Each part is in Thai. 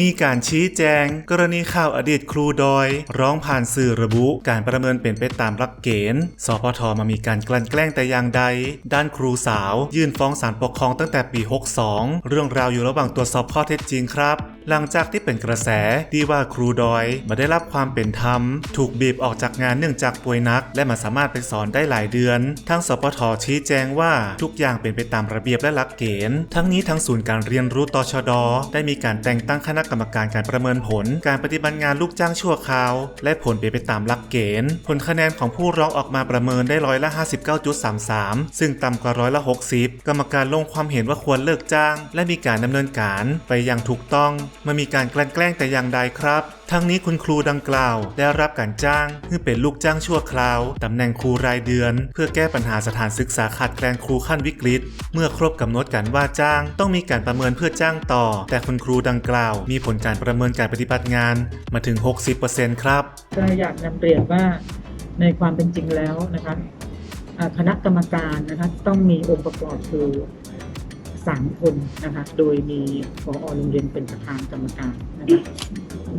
มีการชี้แจง กรณีข่าวอดีตครูดอย ร้องผ่านสื่อระบุ การประเมินเป็นไปตามหลักเกณฑ์สพทมามีการกลั่นแกล้งแต่อย่างใด ด้านครูสาว ยื่นฟ้องศาลปกครองตั้งแต่ปี 62 เรื่องราวอยู่ระหว่างตรวจสอบข้อเท็จจริงครับ หลังจากที่เป็นกระแสที่ว่าครูดอยมาได้รับความเป็นธรรม ถูกบีบออกจากงานเนื่องจากป่วยนัก และมาสามารถไปสอนได้หลายเดือน ทั้งสปทชี้แจงว่าทุกอย่างเป็นไปตามระเบียบและหลักเกณฑ์ ทั้งนี้ทั้งศูนย์การเรียนรู้ตชด ได้มีการแต่งตั้งคณะกรรมการการประเมินผล การปฏิบัติงานลูกจ้างชั่วคราว และผลเป็นไปตามหลักเกณฑ์ ผลคะแนนของผู้ร้องออกมาประเมินได้ร้อยละ 59.33 ซึ่งต่ำกว่าร้อยละ 60 กรรมการลงความเห็นว่าควรเลิกจ้าง และมีการดำเนินการไปอย่างถูกต้องเมื่อมีการกลั่นแกล้งแต่อย่างใดครับ ทั้งนี้คุณครูดังกล่าว ได้รับการจ้างเพื่อเป็นลูกจ้างชั่วคราวตำแหน่งครูรายเดือน เพื่อแก้ปัญหาสถานศึกษาขาดแคลนครูขั้นวิกฤต เมื่อครบกำหนดการว่าจ้าง ต้องมีการประเมินเพื่อจ้างต่อ แต่คุณครูดังกล่าว มีผลการประเมินการปฏิบัติงานมาถึง 60%ครับก็อยากนำเรียนว่าในความเป็นจริงแล้วนะคะคณะกรรมการนะคะต้องมีองค์ประกอบคือ สามคนนะคะโดยมีผอโรงเรียนเป็นประธานกรรมการนะคะ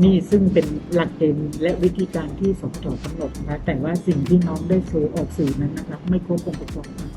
นี่ซึ่งเป็นหลักเกณฑ์และวิธีการที่สพทกำหนดนะคะแต่ว่าสิ่งที่น้องได้โชว์ออกสื่อนั้นนะคะไม่ครบองค์ประกอบค่ะ